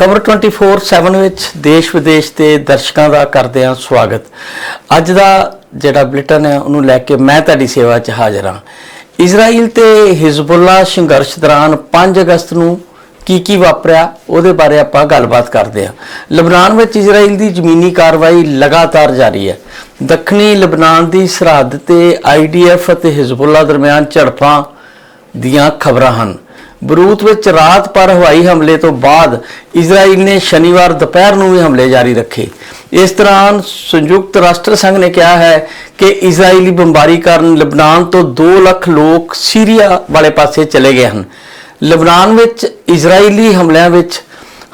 ਖਬਰ 24/7 ਵਿੱਚ ਦੇਸ਼ ਵਿਦੇਸ਼ ਦੇ ਦਰਸ਼ਕਾਂ ਦਾ ਕਰਦੇ ਹਾਂ ਸਵਾਗਤ। ਅੱਜ ਦਾ ਜਿਹੜਾ ਬੁਲੇਟਿਨ ਹੈ, ਉਹਨੂੰ ਲੈ ਕੇ ਮੈਂ ਤੁਹਾਡੀ ਸੇਵਾ 'ਚ ਹਾਜ਼ਰ ਹਾਂ। ਇਜ਼ਰਾਈਲ ਤੇ ਹਿਜ਼ਬੁੱਲਾ ਸੰਘਰਸ਼ ਦੌਰਾਨ 5 ਅਗਸਤ ਨੂੰ ਕੀ ਕੀ ਵਾਪਰਿਆ, ਉਹਦੇ ਬਾਰੇ ਆਪਾਂ ਗੱਲਬਾਤ ਕਰਦੇ ਹਾਂ। ਲਬਨਾਨ ਵਿੱਚ ਇਜ਼ਰਾਈਲ ਦੀ ਜ਼ਮੀਨੀ ਕਾਰਵਾਈ ਲਗਾਤਾਰ ਜਾਰੀ ਹੈ। ਦੱਖਣੀ ਲਬਨਾਨ ਦੀ ਸਰਹੱਦ ਤੇ ਆਈਡੀਐਫ ਅਤੇ ਹਿਜ਼ਬੁੱਲਾ ਦਰਮਿਆਨ ਝੜਪਾਂ ਦੀਆਂ ਖਬਰਾਂ ਹਨ। ਬਰੂਤ ਵਿੱਚ ਰਾਤ ਪਰ ਹਵਾਈ ਹਮਲੇ ਤੋਂ ਬਾਅਦ ਇਜ਼ਰਾਈਲ ਨੇ ਸ਼ਨੀਵਾਰ ਦੁਪਹਿਰ ਨੂੰ ਵੀ ਹਮਲੇ ਜਾਰੀ ਰੱਖੇ। ਇਸ ਦੌਰਾਨ ਸੰਯੁਕਤ ਰਾਸ਼ਟਰ ਸੰਘ ਨੇ ਕਿਹਾ ਹੈ ਕਿ ਇਜ਼ਰਾਈਲੀ ਬੰਬਾਰੀ ਕਾਰਨ ਲਬਨਾਨ ਤੋਂ 2 ਲੱਖ ਲੋਕ ਸੀਰੀਆ ਵਾਲੇ ਪਾਸੇ ਚਲੇ ਗਏ ਹਨ। ਲਬਨਾਨ ਵਿੱਚ ਇਜ਼ਰਾਈਲੀ ਹਮਲਿਆਂ ਵਿੱਚ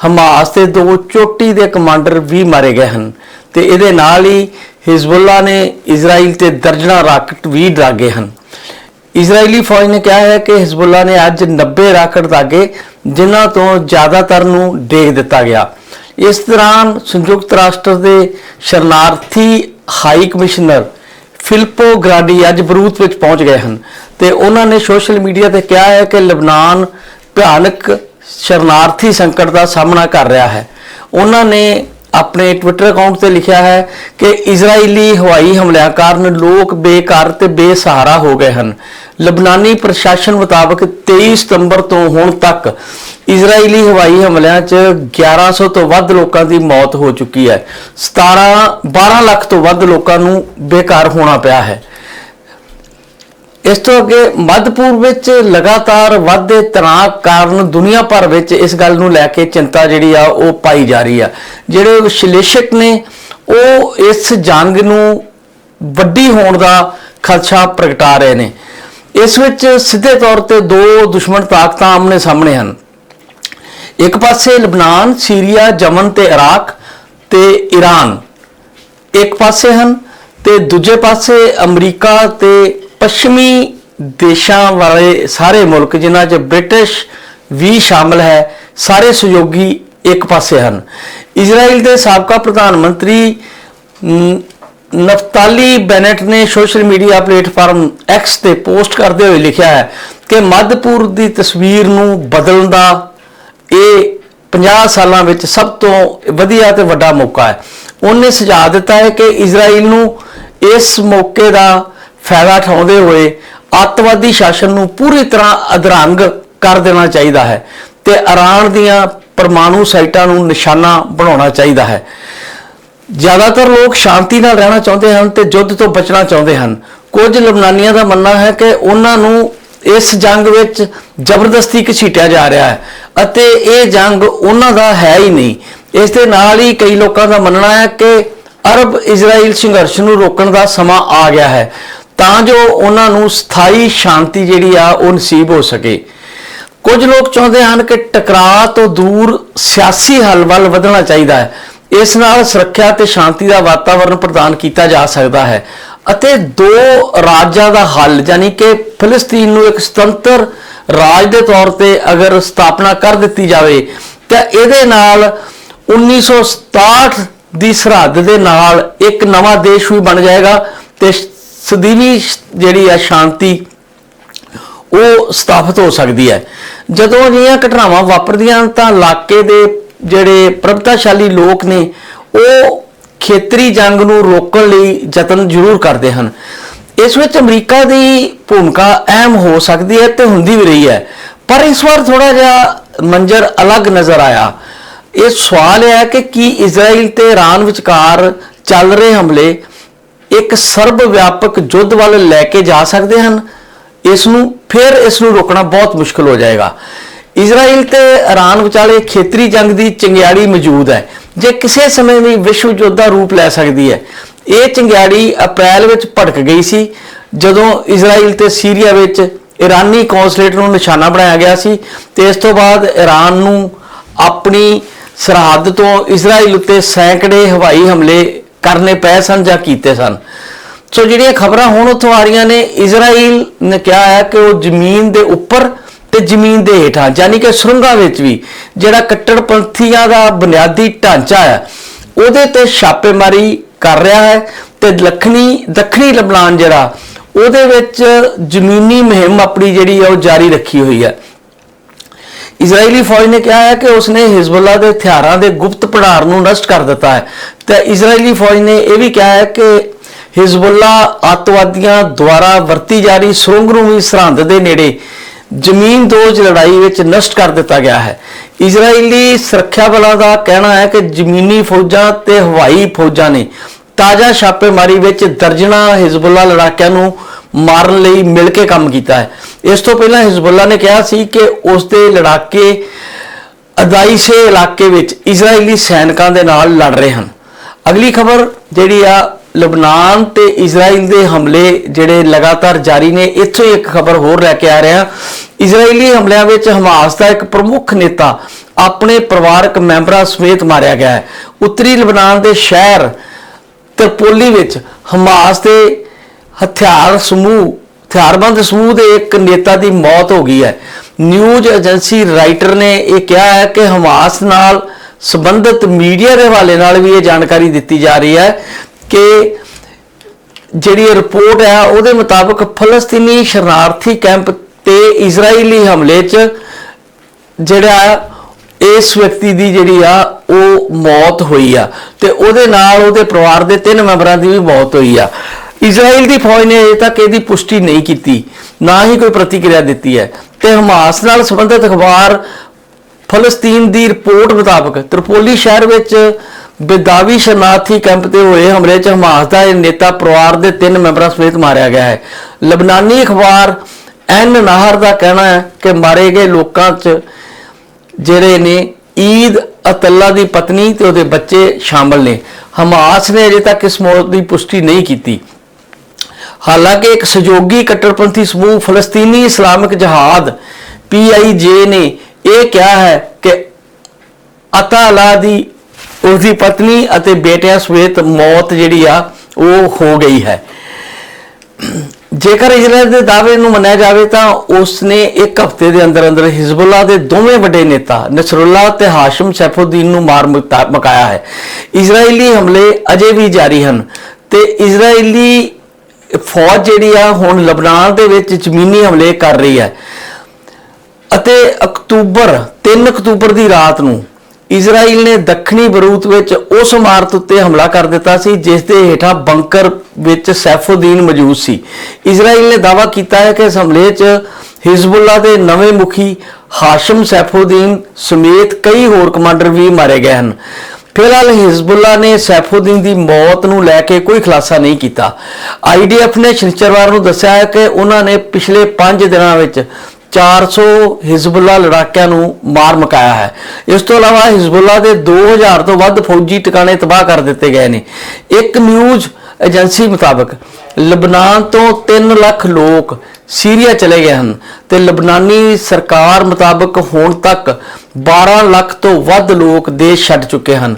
ਹਮਾਸ ਦੇ ਦੋ ਚੋਟੀ ਦੇ ਕਮਾਂਡਰ ਵੀ ਮਾਰੇ ਗਏ ਹਨ ਤੇ ਇਹਦੇ ਨਾਲ ਹੀ ਹਿਜ਼ਬੁੱਲਾ ਨੇ ਇਜ਼ਰਾਈਲ ਤੇ ਦਰਜਨਾਂ ਰਾਕਟ ਵੀ ਦਾਗੇ ਹਨ। ਇਜ਼ਰਾਈਲੀ ਫੌਜ ਨੇ ਕਿਹਾ ਹੈ ਕਿ ਹਿਜ਼ਬੁੱਲਾ ਨੇ ਅੱਜ 90 ਰਾਕਟ ਦਾਗੇ ਜਿਨ੍ਹਾਂ ਤੋਂ ਜ਼ਿਆਦਾਤਰ ਨੂੰ ਡੇਗ ਦਿੱਤਾ ਗਿਆ। ਇਸ ਦੌਰਾਨ ਸੰਯੁਕਤ ਰਾਸ਼ਟਰ ਦੇ ਸ਼ਰਨਾਰਥੀ ਹਾਈ ਕਮਿਸ਼ਨਰ ਫਿਲਪੋ ਗਰਾਡੀ ਅੱਜ ਬਰੂਤ ਵਿੱਚ ਪਹੁੰਚ ਗਏ ਹਨ ਤੇ ਉਹਨਾਂ ਨੇ ਸੋਸ਼ਲ ਮੀਡੀਆ ਤੇ ਕਿਹਾ ਹੈ ਕਿ ਲਬਨਾਨ ਭਿਆਨਕ ਸ਼ਰਨਾਰਥੀ ਸੰਕਟ ਦਾ ਸਾਹਮਣਾ ਕਰ ਰਿਹਾ ਹੈ। ਉਹਨਾਂ ਨੇ ਆਪਣੇ ਟਵਿੱਟਰ ਅਕਾਊਂਟ ਤੇ ਲਿਖਿਆ ਹੈ ਕਿ ਇਜ਼ਰਾਈਲੀ ਹਵਾਈ ਹਮਲਿਆਂ ਕਾਰਨ ਲੋਕ ਬੇਘਰ ਤੇ ਬੇਸਹਾਰਾ ਹੋ ਗਏ ਹਨ। ਲਬਨਾਨੀ ਪ੍ਰਸ਼ਾਸਨ ਮੁਤਾਬਕ 23 ਸਤੰਬਰ ਤੋਂ ਹੁਣ ਤੱਕ ਇਜ਼ਰਾਈਲੀ ਹਵਾਈ ਹਮਲਿਆਂ 'ਚ 1100 ਤੋਂ ਵੱਧ ਲੋਕਾਂ ਦੀ ਮੌਤ ਹੋ ਚੁੱਕੀ ਹੈ। 17 12 ਲੱਖ ਤੋਂ ਵੱਧ ਲੋਕਾਂ ਨੂੰ ਬੇਕਾਰ ਹੋਣਾ ਪਿਆ ਹੈ। ਇਸ ਤੋਂ ਅੱਗੇ ਮੱਧ ਪੂਰਬ ਵਿੱਚ ਲਗਾਤਾਰ ਵਧਦੇ ਤਣਾਅ ਕਾਰਨ ਦੁਨੀਆ ਭਰ ਵਿੱਚ ਇਸ ਗੱਲ ਨੂੰ ਲੈ ਕੇ ਚਿੰਤਾ ਜਿਹੜੀ ਆ ਉਹ ਪਾਈ ਜਾ ਰਹੀ ਆ। ਜਿਹੜੇ ਵਿਸ਼ਲੇਸ਼ਕ ਨੇ, ਉਹ ਇਸ ਜੰਗ ਨੂੰ ਵੱਡੀ ਹੋਣ ਦਾ ਖਦਸ਼ਾ ਪ੍ਰਗਟਾ ਰਹੇ ਨੇ। ਇਸ ਵਿੱਚ ਸਿੱਧੇ ਤੌਰ ਤੇ ਦੋ ਦੁਸ਼ਮਣ ਤਾਕਤਾਂ ਆਮਨੇ ਸਾਹਮਣੇ ਹਨ। ਇੱਕ ਪਾਸੇ ਲਬਨਾਨ, ਸੀਰੀਆ ਯਮਨ ਤੇ ਇਰਾਕ ਤੇ ਈਰਾਨ ਇੱਕ ਪਾਸੇ ਹਨ ਤੇ ਦੂਜੇ ਪਾਸੇ ਅਮਰੀਕਾ ਤੇ ਪੱਛਮੀ ਦੇਸ਼ਾਂ ਵਾਲੇ ਸਾਰੇ ਮੁਲਕ ਜਿਨ੍ਹਾਂ 'ਚ ਬ੍ਰਿਟਿਸ਼ ਵੀ ਸ਼ਾਮਲ ਹੈ, ਸਾਰੇ ਸਹਿਯੋਗੀ ਇੱਕ ਪਾਸੇ ਹਨ। ਇਜ਼ਰਾਈਲ ਦੇ ਸਾਬਕਾ ਪ੍ਰਧਾਨ ਮੰਤਰੀ ਨ- ਨਫਤਾਲੀ ਬੈਨੇਟ ਨੇ ਸੋਸ਼ਲ ਮੀਡੀਆ ਪਲੇਟਫਾਰਮ ਐਕਸ ਤੇ ਪੋਸਟ ਕਰਦੇ ਹੋਏ ਲਿਖਿਆ ਹੈ ਕਿ ਮੱਧ ਪੂਰਬ ਦੀ ਤਸਵੀਰ ਨੂੰ ਬਦਲਣ ਦਾ ਇਹ 50 ਸਾਲਾਂ ਵਿੱਚ ਸਭ ਤੋਂ ਵਧੀਆ ਤੇ ਵੱਡਾ ਮੌਕਾ ਹੈ। ਉਹਨੇ ਸੁਝਾਅ ਦਿੱਤਾ ਹੈ ਕਿ ਇਜ਼ਰਾਈਲ ਨੂੰ ਇਸ ਮੌਕੇ ਦਾ ਫਾਇਦਾ ਉਠਾਉਂਦੇ ਹੋਏ ਅੱਤਵਾਦੀ ਸ਼ਾਸਨ ਨੂੰ ਪੂਰੀ ਤਰ੍ਹਾਂ ਅਧਰੰਗ ਕਰ ਦੇਣਾ ਚਾਹੀਦਾ ਹੈ ਤੇ ਇਰਾਨ ਦੀਆਂ ਪਰਮਾਣੂ ਸਾਈਟਾਂ ਨੂੰ ਨਿਸ਼ਾਨਾ ਬਣਾਉਣਾ ਚਾਹੀਦਾ ਹੈ। ਜ਼ਿਆਦਾਤਰ ਲੋਕ ਸ਼ਾਂਤੀ ਨਾਲ ਰਹਿਣਾ ਚਾਹੁੰਦੇ ਹਨ ਤੇ ਯੁੱਧ ਤੋਂ ਬਚਣਾ ਚਾਹੁੰਦੇ ਹਨ। ਕੁਝ ਲਬਨਾਨੀਆਂ ਦਾ ਮੰਨਣਾ ਹੈ ਕਿ ਉਹਨਾਂ ਨੂੰ ਇਸ ਜੰਗ ਵਿੱਚ ਜ਼ਬਰਦਸਤੀ ਘਸੀਟਿਆ ਜਾ ਰਿਹਾ ਹੈ ਅਤੇ ਇਹ ਜੰਗ ਉਹਨਾਂ ਦਾ ਹੈ ਹੀ ਨਹੀਂ। ਇਸ ਦੇ ਨਾਲ ਹੀ ਕਈ ਲੋਕਾਂ ਦਾ ਮੰਨਣਾ ਹੈ ਕਿ ਅਰਬ ਇਜ਼ਰਾਈਲ ਸੰਘਰਸ਼ ਨੂੰ ਰੋਕਣ ਦਾ ਸਮਾਂ ਆ ਗਿਆ ਹੈ। ਤਾਂ ਜੋ ਉਹਨਾਂ ਨੂੰ ਸਥਾਈ ਸ਼ਾਂਤੀ ਜਿਹੜੀ ਆ ਉਹ ਨਸੀਬ ਹੋ ਸਕੇ। ਕੁਝ ਲੋਕ ਚਾਹੁੰਦੇ ਹਨ ਕਿ ਟਕਰਾਅ ਤੋਂ ਦੂਰ ਸਿਆਸੀ ਹੱਲ ਵੱਲ ਵਧਣਾ ਚਾਹੀਦਾ ਹੈ। ਇਸ ਨਾਲ ਸੁਰੱਖਿਆ ਤੇ ਸ਼ਾਂਤੀ ਦਾ ਵਾਤਾਵਰਣ ਪ੍ਰਦਾਨ ਕੀਤਾ ਜਾ ਸਕਦਾ ਹੈ ਅਤੇ ਦੋ ਰਾਜਾਂ ਦਾ ਹੱਲ, ਯਾਨੀ ਕਿ ਫਿਲਸਤੀਨ ਨੂੰ ਇੱਕ ਸੁਤੰਤਰ ਰਾਜ ਦੇ ਤੌਰ ਤੇ ਅਗਰ ਸਥਾਪਨਾ ਕਰ ਦਿੱਤੀ ਜਾਵੇ, ਤਾਂ ਇਹਦੇ ਨਾਲ 1967 ਦੀ ਸਰਹੱਦ ਦੇ ਨਾਲ ਇੱਕ ਨਵਾਂ ਦੇਸ਼ ਵੀ ਬਣ ਜਾਏਗਾ ਤੇ ਸਦੀਵੀ ਜਿਹੜੀ ਆ ਸ਼ਾਂਤੀ, ਉਹ ਸਥਾਪਿਤ ਹੋ ਸਕਦੀ ਹੈ। ਜਦੋਂ ਅਜਿਹੀਆਂ ਘਟਨਾਵਾਂ ਵਾਪਰਦੀਆਂ ਤਾਂ ਇਲਾਕੇ ਦੇ ਜਿਹੜੇ ਪ੍ਰਭਤਾਸ਼ਾਲੀ ਲੋਕ ਨੇ, ਉਹ ਖੇਤਰੀ ਜੰਗ ਨੂੰ ਰੋਕਣ ਲਈ ਯਤਨ ਜ਼ਰੂਰ ਕਰਦੇ ਹਨ। ਇਸ ਵਿੱਚ ਅਮਰੀਕਾ ਦੀ ਭੂਮਿਕਾ ਅਹਿਮ ਹੋ ਸਕਦੀ ਹੈ ਤੇ ਹੁੰਦੀ ਵੀ ਰਹੀ ਹੈ। ਪਰ ਇਸ ਵਾਰ ਥੋੜਾ ਜਿਹਾ ਮੰਜ਼ਰ ਅਲੱਗ ਨਜ਼ਰ ਆਇਆ। ਇਹ ਸਵਾਲ ਹੈ ਕਿ ਕੀ ਇਜ਼ਰਾਈਲ ਤੇ ਇਰਾਨ ਵਿਚਕਾਰ ਚੱਲ ਰਹੇ ਹਮਲੇ ਇੱਕ ਸਰਬ ਵਿਆਪਕ ਯੁੱਧ ਵੱਲ ਲੈ ਕੇ ਜਾ ਸਕਦੇ ਹਨ। ਇਸ ਨੂੰ ਫਿਰ ਇਸ ਨੂੰ ਰੋਕਣਾ ਬਹੁਤ ਮੁਸ਼ਕਲ ਹੋ ਜਾਏਗਾ। ਇਜ਼ਰਾਈਲ ਤੇ ਇਰਾਨ ਵਿਚਾਲੇ ਖੇਤਰੀ ਜੰਗ ਦੀ ਚੰਗਿਆੜੀ ਮੌਜੂਦ ਹੈ। ਜੇ ਕਿਸੇ ਸਮੇਂ ਵੀ ਵਿਸ਼ਵ ਯੁੱਧ ਦਾ ਰੂਪ ਲੈ ਸਕਦੀ ਹੈ, ਇਹ ਚੰਗਿਆੜੀ ਅਪ੍ਰੈਲ ਵਿੱਚ ਭੜਕ ਗਈ ਸੀ, ਜਦੋਂ ਇਜ਼ਰਾਈਲ ਤੇ ਸੀਰੀਆ ਵਿੱਚ ਇਰਾਨੀ ਕੌਂਸਲੇਟ ਨੂੰ ਨਿਸ਼ਾਨਾ ਬਣਾਇਆ ਗਿਆ ਸੀ ਤੇ ਇਸ ਤੋਂ ਬਾਅਦ ਇਰਾਨ ਨੂੰ ਆਪਣੀ ਸਰਹੱਦ ਤੋਂ ਇਜ਼ਰਾਈਲ ਉੱਤੇ ਸੈਂਕੜੇ ਹਵਾਈ ਹਮਲੇ ਕਰਨੇ ਪਏ ਸਨ ਜਾਂ ਕੀਤੇ ਸਨ। ਸੋ ਜਿਹੜੀਆਂ ਖਬਰਾਂ ਹੁਣ ਉੱਥੋਂ ਆ ਰਹੀਆਂ ਨੇ, ਇਜ਼ਰਾਈਲ ਨੇ ਕਿਹਾ ਹੈ ਕਿ ਉਹ ਜ਼ਮੀਨ ਦੇ ਉੱਪਰ ਤੇ ਜ਼ਮੀਨ ਦੇ ਹੇਠਾਂ, ਯਾਨੀ ਕਿ ਸੁਰੰਗਾਂ ਵਿੱਚ ਵੀ, ਜਿਹੜਾ ਕੱਟੜਪੰਥੀਆਂ ਦਾ ਬੁਨਿਆਦੀ ਢਾਂਚਾ ਹੈ, ਉਹਦੇ ਤੇ ਛਾਪੇਮਾਰੀ ਕਰ ਰਿਹਾ ਹੈ ਤੇ ਦੱਖਣੀ ਦੱਖਣੀ ਲਬਨਾਨ ਜਿਹੜਾ, ਉਹਦੇ ਵਿੱਚ ਜ਼ਮੀਨੀ ਮੁਹਿੰਮ ਆਪਣੀ ਜਿਹੜੀ ਹੈ ਉਹ ਜਾਰੀ ਰੱਖੀ ਹੋਈ ਹੈ। ਇਜ਼ਰਾਈਲੀ ਫੌਜ ਨੇ ਕਿਹਾ ਹੈ ਕਿ ਉਸਨੇ ਹਿਜ਼ਬੁੱਲਾ ਦੇ ਹਥਿਆਰਾਂ ਦੇ ਗੁਪਤ ਭੰਡਾਰ ਨੂੰ ਨਸ਼ਟ ਕਰ ਦਿੱਤਾ ਹੈ। ਤੇ ਇਜ਼ਰਾਈਲੀ ਫੌਜ ਨੇ ਇਹ ਵੀ ਕਿਹਾ ਹੈ ਕਿ ਹਿਜ਼ਬੁੱਲਾ ਅੱਤਵਾਦੀਆਂ ਦੁਆਰਾ ਵਰਤੀ ਜਾ ਰਹੀ ਸੁਰੰਗ ਨੂੰ ਵੀ ਸਰਹੰਦ ਦੇ ਨੇੜੇ ਜ਼ਮੀਨ ਦੋਜ ਲੜਾਈ ਵਿੱਚ ਨਸ਼ਟ ਕਰ ਦਿੱਤਾ ਗਿਆ ਹੈ। ਇਜ਼ਰਾਈਲੀ ਸੁਰੱਖਿਆ ਬਲਾਂ ਦਾ ਕਹਿਣਾ ਹੈ ਕਿ ਜ਼ਮੀਨੀ ਫੌਜਾਂ ਤੇ ਹਵਾਈ ਫੌਜਾਂ ਨੇ ਤਾਜ਼ਾ ਛਾਪੇਮਾਰੀ ਵਿੱਚ ਦਰਜਨਾ ਹਿਜ਼ਬੁੱਲਾ ਲੜਾਕਿਆਂ ਨੂੰ ਮਾਰਨ ਲਈ ਮਿਲ ਕੇ ਕੰਮ ਕੀਤਾ ਹੈ। ਇਸ ਤੋਂ ਪਹਿਲਾਂ ਹਿਜ਼ਬੁੱਲਾ ਨੇ ਕਿਹਾ ਸੀ ਕਿ ਉਸ ਦੇ ਲੜਾਕੇ ਅਦਾਈਸੇ ਇਲਾਕੇ ਵਿੱਚ ਇਜ਼ਰਾਈਲੀ ਸੈਨਿਕਾਂ ਦੇ ਨਾਲ ਲੜ ਰਹੇ ਹਨ। ਅਗਲੀ ਖਬਰ ਜਿਹੜੀ ਆ, ਲਬਨਾਨ ਤੇ ਇਜ਼ਰਾਈਲ ਦੇ ਹਮਲੇ ਜਿਹੜੇ ਲਗਾਤਾਰ ਜਾਰੀ ਨੇ, ਇੱਥੋਂ ਹੀ ਇੱਕ ਖਬਰ ਹੋਰ ਲੈ ਕੇ ਆ ਰਿਹਾ। ਇਜ਼ਰਾਈਲੀ ਹਮਲਿਆਂ ਵਿੱਚ ਹਮਾਸ ਦਾ ਇੱਕ ਪ੍ਰਮੁੱਖ ਨੇਤਾ ਆਪਣੇ ਪਰਿਵਾਰਕ ਮੈਂਬਰਾਂ ਸਮੇਤ ਮਾਰਿਆ ਗਿਆ ਹੈ। ਉੱਤਰੀ ਲਬਨਾਨ ਦੇ ਸ਼ਹਿਰ ਤਰਪੋਲੀ ਵਿੱਚ ਹਮਾਸ ਦੇ ਹਥਿਆਰ ਸਮੂਹ, ਹਥਿਆਰਬੰਦ ਸਮੂਹ ਦੇ ਇੱਕ ਨੇਤਾ ਦੀ ਮੌਤ ਹੋ ਗਈ ਹੈ। ਨਿਊਜ਼ ਏਜੰਸੀ ਰਾਈਟਰ ਨੇ ਇਹ ਕਿਹਾ ਹੈ ਕਿ ਹਮਾਸ ਨਾਲ ਸੰਬੰਧਿਤ ਮੀਡੀਆ ਦੇ ਹਵਾਲੇ ਨਾਲ ਵੀ ਇਹ ਜਾਣਕਾਰੀ ਦਿੱਤੀ ਜਾ ਰਹੀ ਹੈ ਕਿ ਜਿਹੜੀ ਰਿਪੋਰਟ ਹੈ, ਉਹਦੇ ਮੁਤਾਬਕ ਫਲਸਤੀਨੀ ਸ਼ਰਨਾਰਥੀ ਕੈਂਪ ਤੇ ਇਜ਼ਰਾਈਲੀ ਹਮਲੇ 'ਚ ਜਿਹੜਾ ਇਸ ਵਿਅਕਤੀ ਦੀ ਜਿਹੜੀ ਆ, ਉਹ ਮੌਤ ਹੋਈ ਆ ਤੇ ਉਹਦੇ ਨਾਲ ਉਹਦੇ ਪਰਿਵਾਰ ਦੇ ਤਿੰਨ ਮੈਂਬਰਾਂ ਦੀ ਵੀ ਮੌਤ ਹੋਈ ਆ। ਇਜ਼ਰਾਈਲ ਦੀ ਫੌਜ ਨੇ ਅਜੇ ਤੱਕ ਇਹਦੀ ਪੁਸ਼ਟੀ ਨਹੀਂ ਕੀਤੀ, ਨਾ ਹੀ ਕੋਈ ਪ੍ਰਤੀਕਿਰਿਆ ਦਿੱਤੀ ਹੈ। ਤੇ ਹਮਾਸ ਨਾਲ ਸੰਬੰਧਿਤ ਅਖਬਾਰ ਫਲਸਤੀਨ ਦੀ ਰਿਪੋਰਟ ਮੁਤਾਬਕ ਤ੍ਰਿਪੋਲੀ ਸ਼ਹਿਰ ਵਿੱਚ ਬੇਦਾਵੀ ਸ਼ਰਨਾਰਥੀ ਕੈਂਪ ਤੇ ਹੋਏ ਹਮਲੇ 'ਚ ਹਮਾਸ ਦਾ ਇਹ ਨੇਤਾ ਪਰਿਵਾਰ ਦੇ ਤਿੰਨ ਮੈਂਬਰਾਂ ਸਮੇਤ ਮਾਰਿਆ ਗਿਆ ਹੈ। ਲਬਨਾਨੀ ਅਖਬਾਰ ਐਨ ਨਾਹਰ ਦਾ ਕਹਿਣਾ ਹੈ ਕਿ ਮਾਰੇ ਗਏ ਲੋਕਾਂ 'ਚ ਜਿਹੜੇ ਨੇ ਈਦ ਅਤੱਲਾ ਦੀ ਪਤਨੀ ਤੇ ਉਹਦੇ ਬੱਚੇ ਸ਼ਾਮਲ ਨੇ। ਹਮਾਸ ਨੇ ਅਜੇ ਤੱਕ ਇਸ ਮੌਤ ਦੀ ਪੁਸ਼ਟੀ ਨਹੀਂ ਕੀਤੀ। ਹਾਲਾਂਕਿ ਇੱਕ ਸਹਿਯੋਗੀ ਕੱਟੜਪੰਥੀ ਸਮੂਹ ਫਲਸਤੀਨੀ ਇਸਲਾਮਿਕ ਜਹਾਦ ਪੀਆਈਜੇ ਨੇ ਇਹ ਕਿਹਾ ਹੈ ਕਿ ਅਤਾਲਾ ਦੀ ਉਸਦੀ ਪਤਨੀ ਅਤੇ ਬੇਟਿਆਂ ਸਮੇਤ ਮੌਤ ਜਿਹੜੀ ਆ, ਉਹ ਹੋ ਗਈ ਹੈ। ਜੇਕਰ ਇਜ਼ਰਾਈਲ ਦੇ ਦਾਅਵੇ ਨੂੰ ਮੰਨਿਆ ਜਾਵੇ ਤਾਂ ਉਸ ਨੇ ਇੱਕ ਹਫ਼ਤੇ ਦੇ ਅੰਦਰ ਅੰਦਰ ਹਿਜ਼ਬੁੱਲਾ ਦੇ ਦੋਵੇਂ ਵੱਡੇ ਨੇਤਾ ਨਸਰੁੱਲਾ ਤੇ ਹਾਸ਼ਮ ਸੈਫੁਦੀਨ ਨੂੰ ਮਾਰ ਮੁਕਤਾ- ਮੁਕਾਇਆ ਹੈ। ਇਜ਼ਰਾਈਲੀ ਹਮਲੇ ਅਜੇ ਵੀ ਜਾਰੀ ਹਨ ਤੇ ਇਜ਼ਰਾਈਲੀ ਫੌਜ ਜਿਹੜੀ ਆ ਹੁਣ ਲਬਨਾਨ ਦੇ ਵਿੱਚ ਜ਼ਮੀਨੀ ਹਮਲੇ ਕਰ ਰਹੀ ਹੈ। ਅਤੇ ਅਕਤੂਬਰ 3 ਅਕਤੂਬਰ ਦੀ ਰਾਤ ਨੂੰ ਇਜ਼ਰਾਈਲ ਨੇ ਦੱਖਣੀ ਬਰੂਤ ਵਿੱਚ ਉਸ ਇਮਾਰਤ ਉੱਤੇ ਹਮਲਾ ਕਰ ਦਿੱਤਾ ਸੀ, ਜਿਸ ਦੇ ਹੇਠਾਂ ਬੰਕਰ ਵਿੱਚ ਸੈਫੁਦੀਨ ਮੌਜੂਦ ਸੀ। ਇਜ਼ਰਾਈਲ ਨੇ ਦਾਅਵਾ ਕੀਤਾ ਹੈ ਕਿ ਇਸ ਹਮਲੇ 'ਚ ਹਿਜ਼ਬੁੱਲਾ ਦੇ ਨਵੇਂ ਮੁਖੀ ਹਾਸ਼ਮ ਸੈਫੁਦੀਨ ਸਮੇਤ ਕਈ ਹੋਰ ਕਮਾਂਡਰ ਵੀ ਮਾਰੇ ਗਏ ਹਨ। ਫਿਲਹਾਲ ਹਿਜ਼ਬੁੱਲਾ ਨੇ ਸੈਫੁਦੀਨ ਦੀ ਮੌਤ ਨੂੰ ਲੈ ਕੇ ਕੋਈ ਖੁਲਾਸਾ ਨਹੀਂ ਕੀਤਾ। ਆਈਡੀਐਫ ਨੇ ਸ਼ਨੀਚਰਵਾਰ ਨੂੰ ਦੱਸਿਆ ਹੈ ਕਿ ਉਹਨਾਂ ਨੇ ਪਿਛਲੇ 5 ਦਿਨਾਂ ਵਿੱਚ 400 ਹਿਜ਼ਬੁੱਲਾ ਲੜਾਕਿਆਂ ਨੂੰ ਮਾਰ ਮੁਕਾਇਆ ਹੈ। ਇਸ ਤੋਂ ਇਲਾਵਾ ਹਿਜ਼ਬੁੱਲਾ ਦੇ 2000 ਤੋਂ ਵੱਧ ਫੌਜੀ ਟਿਕਾਣੇ ਤਬਾਹ ਕਰ ਦਿੱਤੇ ਗਏ ਨੇ। ਇੱਕ ਨਿਊਜ਼ ਏਜੰਸੀ ਮੁਤਾਬਕ ਲਬਨਾਨ ਤੋਂ 3 ਲੱਖ ਲੋਕ ਸੀਰੀਆ ਚਲੇ ਗਏ ਹਨ ਤੇ ਲਬਨਾਨੀ ਸਰਕਾਰ ਮੁਤਾਬਕ ਹੁਣ ਤੱਕ 12 ਲੱਖ ਤੋਂ ਵੱਧ ਲੋਕ ਦੇਸ਼ ਛੱਡ ਚੁੱਕੇ ਹਨ।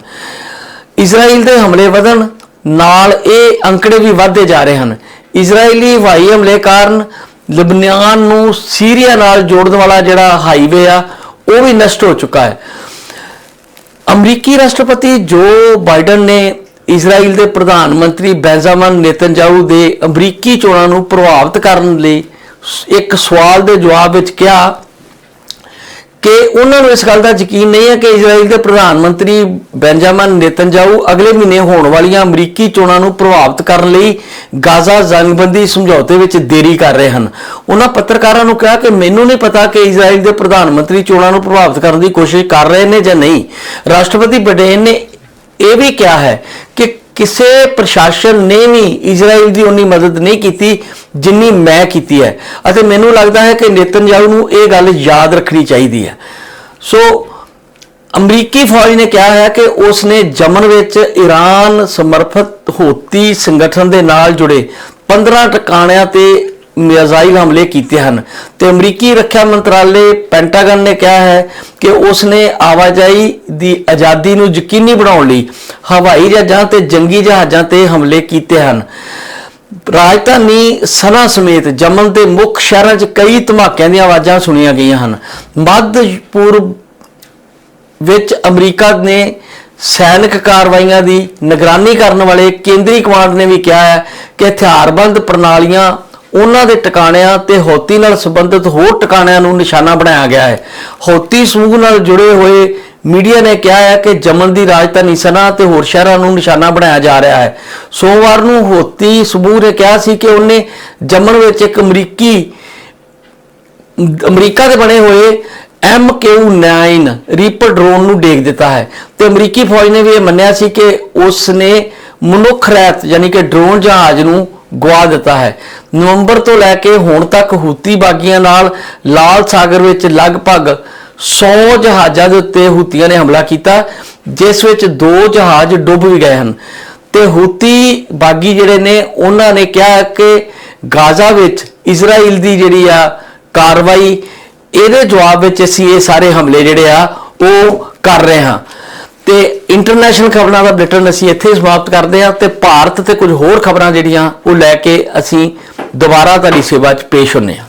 ਇਜ਼ਰਾਈਲ ਦੇ ਹਮਲੇ ਵਧਣ ਨਾਲ ਇਹ ਅੰਕੜੇ ਵੀ ਵਧਦੇ ਜਾ ਰਹੇ ਹਨ। ਇਜ਼ਰਾਈਲੀ ਹਵਾਈ ਹਮਲੇ ਕਾਰਨ ਲਬਨਾਨ ਨੂੰ ਸੀਰੀਆ ਨਾਲ ਜੋੜਨ ਵਾਲਾ ਜਿਹੜਾ ਹਾਈਵੇ ਆ, ਉਹ ਵੀ ਨਸ਼ਟ ਹੋ ਚੁੱਕਾ ਹੈ। ਅਮਰੀਕੀ ਰਾਸ਼ਟਰਪਤੀ ਜੋ ਬਾਈਡਨ ਨੇ ਇਜ਼ਰਾਈਲ ਦੇ ਪ੍ਰਧਾਨ ਮੰਤਰੀ ਬੈਂਜਾਮਨ ਨੇਤਨਯਾਹੂ ਦੇ ਅਮਰੀਕੀ ਚੋਣਾਂ ਨੂੰ ਪ੍ਰਭਾਵਿਤ ਕਰਨ ਲਈ ਇੱਕ ਸਵਾਲ ਦੇ ਜਵਾਬ ਵਿੱਚ ਕਿਹਾ ਕਿ ਉਹਨਾਂ ਨੂੰ ਇਸ ਗੱਲ ਦਾ ਯਕੀਨ ਨਹੀਂ ਹੈ ਕਿ ਇਜ਼ਰਾਈਲ ਦੇ ਪ੍ਰਧਾਨ ਮੰਤਰੀ ਬੈਂਜਾਮਨ ਨੇਤਨਯਾਹੂ ਅਗਲੇ ਮਹੀਨੇ ਹੋਣ ਵਾਲੀਆਂ ਅਮਰੀਕੀ ਚੋਣਾਂ ਨੂੰ ਪ੍ਰਭਾਵਿਤ ਕਰਨ ਲਈ ਗਾਜ਼ਾ ਜੰਗਬੰਦੀ ਸਮਝੌਤੇ ਵਿੱਚ ਦੇਰੀ ਕਰ ਰਹੇ ਹਨ। ਉਹਨਾਂ ਪੱਤਰਕਾਰਾਂ ਨੂੰ ਕਿਹਾ ਕਿ ਮੈਨੂੰ ਨਹੀਂ ਪਤਾ ਕਿ ਇਜ਼ਰਾਈਲ ਦੇ ਪ੍ਰਧਾਨ ਮੰਤਰੀ ਚੋਣਾਂ ਨੂੰ ਪ੍ਰਭਾਵਿਤ ਕਰਨ ਦੀ ਕੋਸ਼ਿਸ਼ ਕਰ ਰਹੇ ਨੇ ਜਾਂ ਨਹੀਂ। ਰਾਸ਼ਟਰਪਤੀ ਬਡੇਨ ਨੇ ਇਹ ਵੀ ਕਿਹਾ ਹੈ ਕਿ ਕਿਸੇ ਪ੍ਰਸ਼ਾਸਨ ਨੇ ਵੀ ਇਜ਼ਰਾਈਲ ਦੀ ਉਨੀ ਮਦਦ ਨਹੀਂ ਕੀਤੀ ਜਿੰਨੀ ਮੈਂ ਕੀਤੀ ਹੈ। ਅਤੇ ਮੈਨੂੰ ਲੱਗਦਾ ਹੈ ਕਿ ਨੇਤਨਯਾਹੂ ਨੂੰ ਇਹ ਗੱਲ ਯਾਦ ਰੱਖਣੀ ਚਾਹੀਦੀ ਹੈ। ਸੋ, ਅਮਰੀਕੀ ਫੌਜ ਨੇ ਕਿਹਾ ਹੈ ਕਿ ਉਸ ਨੇ ਯਮਨ ਵਿੱਚ ਈਰਾਨ ਸਮਰਪਿਤ ਹੋਤੀ ਸੰਗਠਨ ਦੇ ਨਾਲ ਜੁੜੇ 15 ਟਿਕਾਣਿਆਂ ਤੇ ਮਿਜ਼ਾਈਲ ਹਮਲੇ ਕੀਤੇ ਹਨ। ਤੇ ਅਮਰੀਕੀ ਰੱਖਿਆ ਮੰਤਰਾਲੇ ਪੈਂਟਾਗਨ ਨੇ ਕਿਹਾ ਹੈ ਕਿ ਉਸ ਨੇ ਆਵਾਜਾਈ ਦੀ ਆਜ਼ਾਦੀ ਨੂੰ ਯਕੀਨੀ ਬਣਾਉਣ ਲਈ ਹਵਾਈ ਜਹਾਜ਼ਾਂ ਤੇ ਜੰਗੀ ਜਹਾਜ਼ਾਂ ਤੇ ਹਮਲੇ ਕੀਤੇ ਹਨ। ਰਾਜਧਾਨੀ ਸਨਾ ਸਮੇਤ ਜਮਨ ਦੇ ਮੁੱਖ ਸ਼ਹਿਰਾਂ 'ਚ ਕਈ ਧਮਾਕਿਆਂ ਦੀਆਂ ਆਵਾਜ਼ਾਂ ਸੁਣੀਆਂ ਗਈਆਂ ਹਨ। ਮੱਧ ਪੂਰਬ ਵਿੱਚ ਅਮਰੀਕਾ ਨੇ ਸੈਨਿਕ ਕਾਰਵਾਈਆਂ ਦੀ ਨਿਗਰਾਨੀ ਕਰਨ ਵਾਲੇ ਕੇਂਦਰੀ ਕਮਾਂਡ ਨੇ ਵੀ ਕਿਹਾ ਹੈ ਕਿ ਹਥਿਆਰਬੰਦ ਪ੍ਰਣਾਲੀਆਂ ਉਹਨਾਂ ਦੇ ਟਿਕਾਣਿਆਂ ਤੇ ਹੌਤੀ ਨਾਲ ਸੰਬੰਧਿਤ ਹੋਰ ਟਿਕਾਣਿਆਂ ਨੂੰ ਨਿਸ਼ਾਨਾ ਬਣਾਇਆ ਗਿਆ ਹੈ। ਹੌਤੀ ਸਮੂਹ ਨਾਲ ਜੁੜੇ ਹੋਏ ਮੀਡੀਆ ਨੇ ਕਿਹਾ ਹੈ ਕਿ ਜਮਨ ਦੀ ਰਾਜਧਾਨੀ ਸਨਾ ਤੇ ਹੋਰ ਸ਼ਹਿਰਾਂ ਨੂੰ ਨਿਸ਼ਾਨਾ ਬਣਾਇਆ ਜਾ ਰਿਹਾ ਹੈ। ਸੋਮਵਾਰ ਨੂੰ ਹੌਤੀ ਸਮੂਹ ਨੇ ਕਿਹਾ ਸੀ ਕਿ ਉਹਨੇ ਜਮਨ ਵਿੱਚ ਇੱਕ ਅਮਰੀਕੀ ਅਮਰੀਕਾ ਦੇ ਬਣੇ ਹੋਏ MQ-9 ਰੀਪਰ ਡਰੋਨ ਨੂੰ ਡੇਗ ਦਿੱਤਾ ਹੈ ਤੇ ਅਮਰੀਕੀ ਫੌਜ ਨੇ ਵੀ ਇਹ ਮੰਨਿਆ ਸੀ ਕਿ ਉਸ ਨੇ ਮਨੁੱਖ ਰਹਿਤ ਯਾਨੀ ਕਿ ਡਰੋਨ ਜਹਾਜ਼ ਨੂੰ ਗਵਾ ਦਿੱਤਾ ਹੈ। ਨਵੰਬਰ ਤੋਂ ਲੈ ਕੇ ਹੁਣ ਤੱਕ ਹੂਤੀ ਬਾਗੀਆਂ ਨਾਲ ਲਾਲ ਸਾਗਰ ਵਿੱਚ ਲਗਭਗ 100 ਜਹਾਜ਼ਾਂ ਦੇ ਉੱਤੇ ਹੂਤੀਆਂ ਨੇ ਹਮਲਾ ਕੀਤਾ, ਜਿਸ ਵਿੱਚ ਦੋ ਜਹਾਜ਼ ਡੁੱਬ ਵੀ ਗਏ ਹਨ। ਤੇ ਹੂਤੀ ਬਾਗੀ ਜਿਹੜੇ ਨੇ, ਉਹਨਾਂ ਨੇ ਕਿਹਾ ਕਿ ਗਾਜ਼ਾ ਵਿੱਚ ਇਜ਼ਰਾਈਲ ਦੀ ਜਿਹੜੀ ਆ ਕਾਰਵਾਈ, ਇਹਦੇ ਜਵਾਬ ਵਿੱਚ ਅਸੀਂ ਇਹ ਸਾਰੇ ਹਮਲੇ ਜਿਹੜੇ ਆ, ਉਹ ਕਰ ਰਹੇ ਹਾਂ। ਤੇ ਇੰਟਰਨੈਸ਼ਨਲ ਖਬਰਾਂ ਦਾ ਬੁਲੇਟਿਨ ਅਸੀਂ ਇੱਥੇ ਸਮਾਪਤ ਕਰਦੇ ਹਾਂ ਤੇ ਭਾਰਤ ਤੇ ਕੁਝ ਹੋਰ ਖਬਰਾਂ ਜਿਹੜੀਆਂ ਉਹ ਲੈ ਕੇ ਅਸੀਂ ਦੁਬਾਰਾ ਤੁਹਾਡੀ ਸੇਵਾ 'ਚ ਪੇਸ਼ ਹੁੰਨੇ ਹਾਂ।